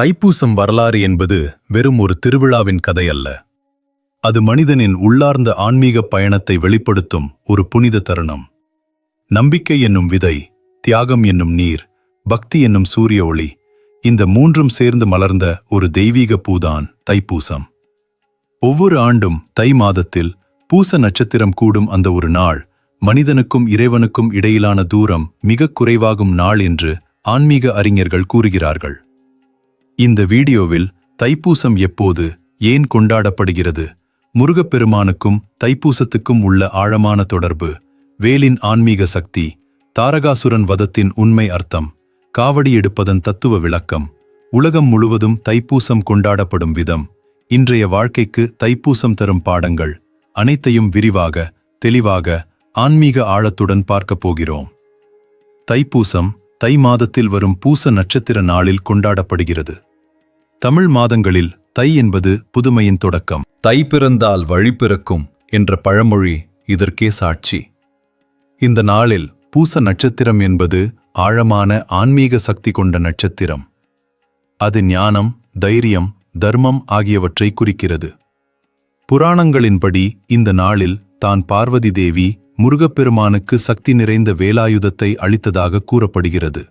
தைப்பூசம் வரலாறு என்பது வெறும் ஒரு திருவிழாவின் கதை அல்ல அது மனிதனின் உள்ளார்ந்த ஆன்மீக பயணத்தை வெளிப்படுத்தும் ஒரு புனித தருணம். நம்பிக்கை என்னும் விதை தியாகம் என்னும் நீர் பக்தி என்னும் சூரிய ஒளி இந்த மூன்றும் சேர்ந்து மலர்ந்த ஒரு தெய்வீக பூதான் தைப்பூசம். ஒவ்வொரு ஆண்டும் தை மாதத்தில் பூச நட்சத்திரம் கூடும் அந்த ஒரு நாள் மனிதனுக்கும் இறைவனுக்கும் இடையிலான தூரம் மிகக் குறைவாகும் நாள் என்று ஆன்மீக அறிஞர்கள் கூறுகிறார்கள். இந்த வீடியோவில் தைப்பூசம் எப்போது ஏன் கொண்டாடப்படுகிறது முருகப்பெருமானுக்கும் தைப்பூசத்துக்கும் உள்ள ஆழமான தொடர்பு வேலின் ஆன்மீக சக்தி தாரகாசுரன் வதத்தின் உண்மை அர்த்தம் காவடி எடுப்பதன் தத்துவ விளக்கம் உலகம் முழுவதும் தைப்பூசம் கொண்டாடப்படும் விதம் இன்றைய வாழ்க்கைக்கு தைப்பூசம் தரும் பாடங்கள் அனைத்தையும் விரிவாக தெளிவாக ஆன்மீக ஆழத்துடன் பார்க்கப் போகிறோம். தைப்பூசம் தை மாதத்தில் வரும் பூச நட்சத்திர நாளில் கொண்டாடப்படுகிறது. தமிழ் மாதங்களில் தை என்பது புதுமையின் தொடக்கம். தை பிறந்தால் வழி பிறக்கும் என்ற பழமொழி இதற்கே சாட்சி. இந்த நாளில் பூச நட்சத்திரம் என்பது ஆழமான ஆன்மீக சக்தி கொண்ட நட்சத்திரம். அது ஞானம் தைரியம் தர்மம் ஆகியவற்றை குறிக்கிறது. புராணங்களின்படி இந்த நாளில் தான் பார்வதி தேவி முருகப்பெருமானுக்கு சக்தி நிறைந்த வேலாயுதத்தை அளித்ததாக கூறப்படுகிறது.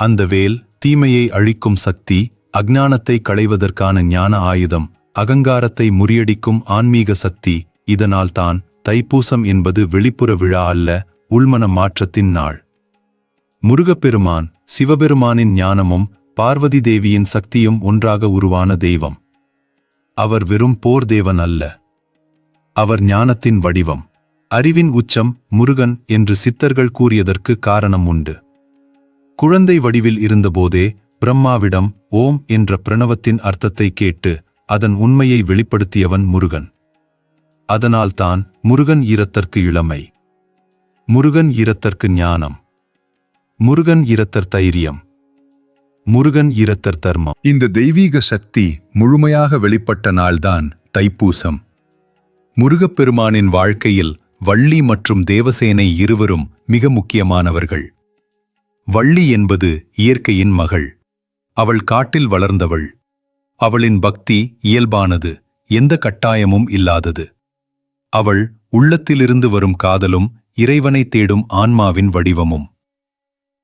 அந்த வேல் தீமையை அழிக்கும் சக்தி அக்ஞானத்தை களைவதற்கான ஞான ஆயுதம் அகங்காரத்தை முறியடிக்கும் ஆன்மீக சக்தி இதனால் தான் தைப்பூசம் என்பது வெளிப்புற விழா அல்ல உள்மன மாற்றத்தின் நாள். முருகப்பெருமான் சிவபெருமானின் ஞானமும் பார்வதி தேவியின் சக்தியும் ஒன்றாக உருவான தெய்வம். அவர் வெறும் போர் தேவன் அல்ல. அவர் ஞானத்தின் வடிவம். அறிவின் உச்சம் முருகன் என்று சித்தர்கள் கூறியதற்கு காரணம் உண்டு. குழந்தை வடிவில் இருந்தபோதே பிரம்மாவிடம் ஓம் என்ற பிரணவத்தின் அர்த்தத்தை கேட்டு அதன் உண்மையை வெளிப்படுத்தியவன் முருகன். அதனால்தான் முருகன் ஈரத்தற்கு இளமை. முருகன் ஈரத்தற்கு ஞானம். முருகன் ஈரத்தர் தைரியம். முருகன் ஈரத்தர் தர்மம். இந்த தெய்வீக சக்தி முழுமையாக வெளிப்பட்ட நாள்தான் தைப்பூசம். முருகப்பெருமானின் வாழ்க்கையில் வள்ளி மற்றும் தேவசேனை இருவரும் மிக முக்கியமானவர்கள். வள்ளி என்பது இயற்கையின் மகள். அவள் காட்டில் வளர்ந்தவள். அவளின் பக்தி இயல்பானது எந்த கட்டாயமும் இல்லாதது. அவள் உள்ளத்திலிருந்து வரும் காதலும் இறைவனை தேடும் ஆன்மாவின் வடிவமும்.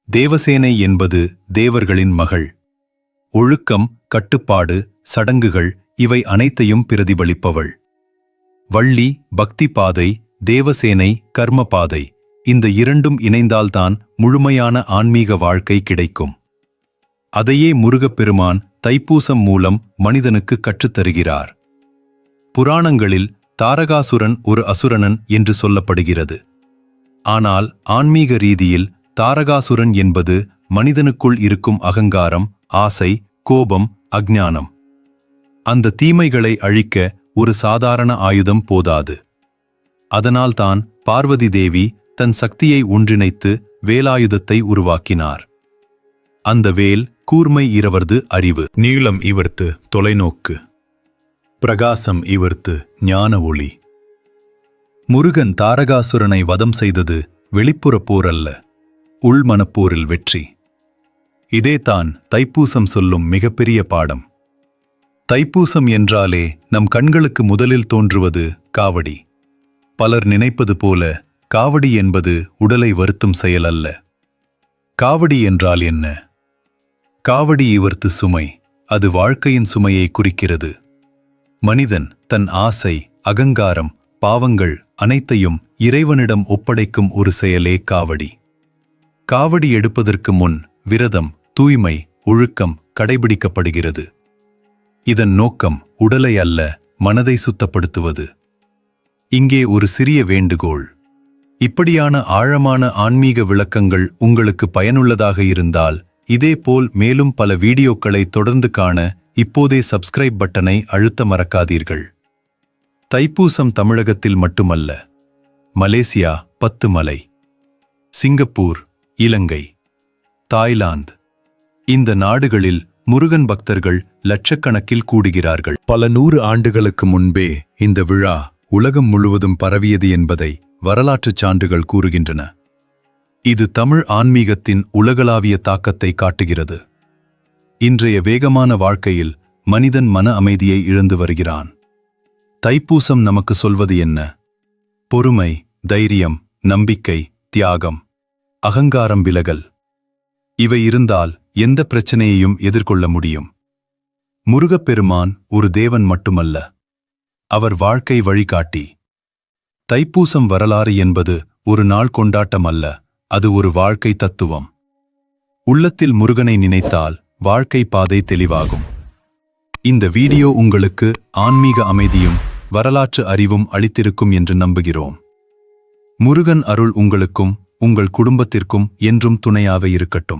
தேவசேனை என்பது தேவர்களின் மகள். ஒழுக்கம் கட்டுப்பாடு சடங்குகள் இவை அனைத்தையும் பிரதிபலிப்பவள். வள்ளி பக்தி பாதை தேவசேனை கர்ம பாதை இந்த இரண்டும் இணைந்தால்தான் முழுமையான ஆன்மீக வாழ்க்கை கிடைக்கும். அதையே முருகப்பெருமான் தைப்பூசம் மூலம் மனிதனுக்கு கற்றுத்தருகிறார். புராணங்களில் தாரகாசுரன் ஒரு அசுரனன் என்று சொல்லப்படுகிறது. ஆனால் ஆன்மீக ரீதியில் தாரகாசுரன் என்பது மனிதனுக்குள் இருக்கும் அகங்காரம் ஆசை கோபம் அஜ்ஞானம். அந்த தீமைகளை அழிக்க ஒரு சாதாரண ஆயுதம் போதாது. அதனால்தான் பார்வதி தேவி தன் சக்தியை ஒன்றிணைத்து வேலாயுதத்தை உருவாக்கினார். அந்த வேல் கூர்மை இரவர்து அறிவு. நீளம் இவர்த்து தொலைநோக்கு. பிரகாசம் இவர்த்து ஞான ஒளி. முருகன் தாரகாசுரனை வதம் செய்தது வெளிப்புற போர் அல்ல உள்மனப்போரில் வெற்றி. இதேதான் தைப்பூசம் சொல்லும் மிகப்பெரிய பாடம். தைப்பூசம் என்றாலே நம் கண்களுக்கு முதலில் தோன்றுவது காவடி. பலர் நினைப்பது போல காவடி என்பது உடலை வருத்தும் செயல் அல்ல. காவடி என்றால் என்ன? காவடி இவர்த்து சுமை அது வாழ்க்கையின் சுமையை குறிக்கிறது. மனிதன் தன் ஆசை அகங்காரம் பாவங்கள் அனைத்தையும் இறைவனிடம் ஒப்படைக்கும் ஒரு செயலே காவடி. காவடி எடுப்பதற்கு முன் விரதம் தூய்மை ஒழுக்கம் கடைபிடிக்கப்படுகிறது. இதன் நோக்கம் உடலை அல்ல மனதை சுத்தப்படுத்துவது. இங்கே ஒரு சிறிய வேண்டுகோள். இப்படியான ஆழமான ஆன்மீக விளக்கங்கள் உங்களுக்கு பயனுள்ளதாக இருந்தால் இதேபோல் மேலும் பல வீடியோக்களை தொடர்ந்து காண இப்போதே சப்ஸ்கிரைப் பட்டனை அழுத்த மறக்காதீர்கள். தைப்பூசம் தமிழகத்தில் மட்டுமல்ல மலேசியா பத்து மலை சிங்கப்பூர் இலங்கை தாய்லாந்து இந்த நாடுகளில் முருகன் பக்தர்கள் லட்சக்கணக்கில் கூடுகிறார்கள். பல நூறு ஆண்டுகளுக்கு முன்பே இந்த விழா உலகம் முழுவதும் பரவியது என்பதை வரலாற்றுச் சான்றுகள் கூறுகின்றன. இது தமிழ் ஆன்மீகத்தின் உலகளாவிய தாக்கத்தை காட்டுகிறது. இன்றைய வேகமான வாழ்க்கையில் மனிதன் மன அமைதியை இழந்து வருகிறான். தைப்பூசம் நமக்கு சொல்வது என்ன? பொறுமை தைரியம் நம்பிக்கை தியாகம் அகங்காரம் விலகல். இவை இருந்தால் எந்த பிரச்சனையையும் எதிர்கொள்ள முடியும். முருகப்பெருமான் ஒரு தேவன் மட்டுமல்ல. அவர் வாழ்க்கை வழிகாட்டி. தைப்பூசம் வரலாறு என்பது ஒரு நாள் கொண்டாட்டம் அல்ல அது ஒரு வாழ்க்கை தத்துவம். உள்ளத்தில் முருகனை நினைத்தால் வாழ்க்கை பாதை தெளிவாகும். இந்த வீடியோ உங்களுக்கு ஆன்மீக அமைதியும் வரலாற்று அறிவும் அளித்திருக்கும் என்று நம்புகிறோம். முருகன் அருள் உங்களுக்கும் உங்கள் குடும்பத்திற்கும் என்றும் துணையாக இருக்கட்டும்.